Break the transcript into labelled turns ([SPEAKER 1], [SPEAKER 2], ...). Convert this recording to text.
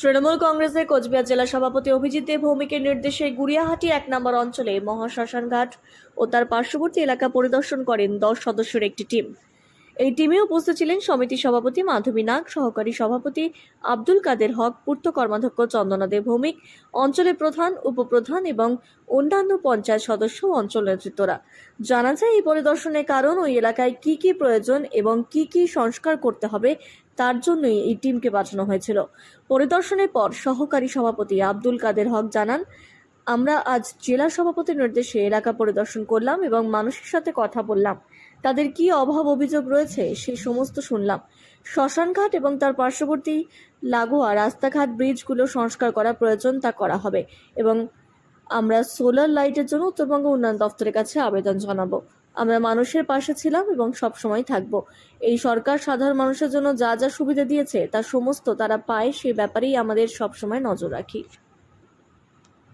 [SPEAKER 1] তৃণমূল কংগ্রেসের কোচবিহার জেলা সভাপতি অভিজিৎ দেব ভৌমিকের নির্দেশে গুড়িয়াহাটি এক নম্বর অঞ্চলে মহাশ্মশানঘাট ও তার পার্শ্ববর্তী এলাকা পরিদর্শন করেন দশ সদস্যের একটি টিম। এই টিমে উপস্থিত ছিলেন সমিতি সভাপতি মাধবী নাগ, সহকারী সভাপতি আব্দুল কাদের হক, পূর্ত কর্মাধ্যক্ষ চন্দনা দেব ভৌমিক, অঞ্চলের প্রধান, উপপ্রধান এবং অন্যান্য পঞ্চায়েত সদস্য অঞ্চল নেতৃত্বরা। জানা যায় এই পরিদর্শনের কারণ ওই এলাকায় কি কি প্রয়োজন এবং কি কি সংস্কার করতে হবে, তার জন্যই এই টিমকে পাঠানো হয়েছিল। পরিদর্শনের পর সহকারী সভাপতি আব্দুল কাদের হক জানান আমরা আজ জেলা সভাপতির নির্দেশে এলাকা পরিদর্শন করলাম এবং মানুষের সাথে কথা বললাম। তাদের কি অভাব অভিযোগ রয়েছে সেই সমস্ত শুনলাম। শ্মশানঘাট এবং তার পার্শ্ববর্তী লাগোয়া রাস্তাঘাট ব্রিজগুলো সংস্কার করা প্রয়োজন তা করা হবে এবং আমরা সোলার লাইটের জন্য উত্তরবঙ্গ উন্নয়ন দপ্তরের কাছে আবেদন জানাব। আমরা মানুষের পাশে ছিলাম এবং সব সময় থাকব। এই সরকার সাধারণ মানুষের জন্য যা যা সুবিধা দিয়েছে তার সমস্ত তারা পায়, সে ব্যাপারেই আমাদের সব সময় নজর রাখি।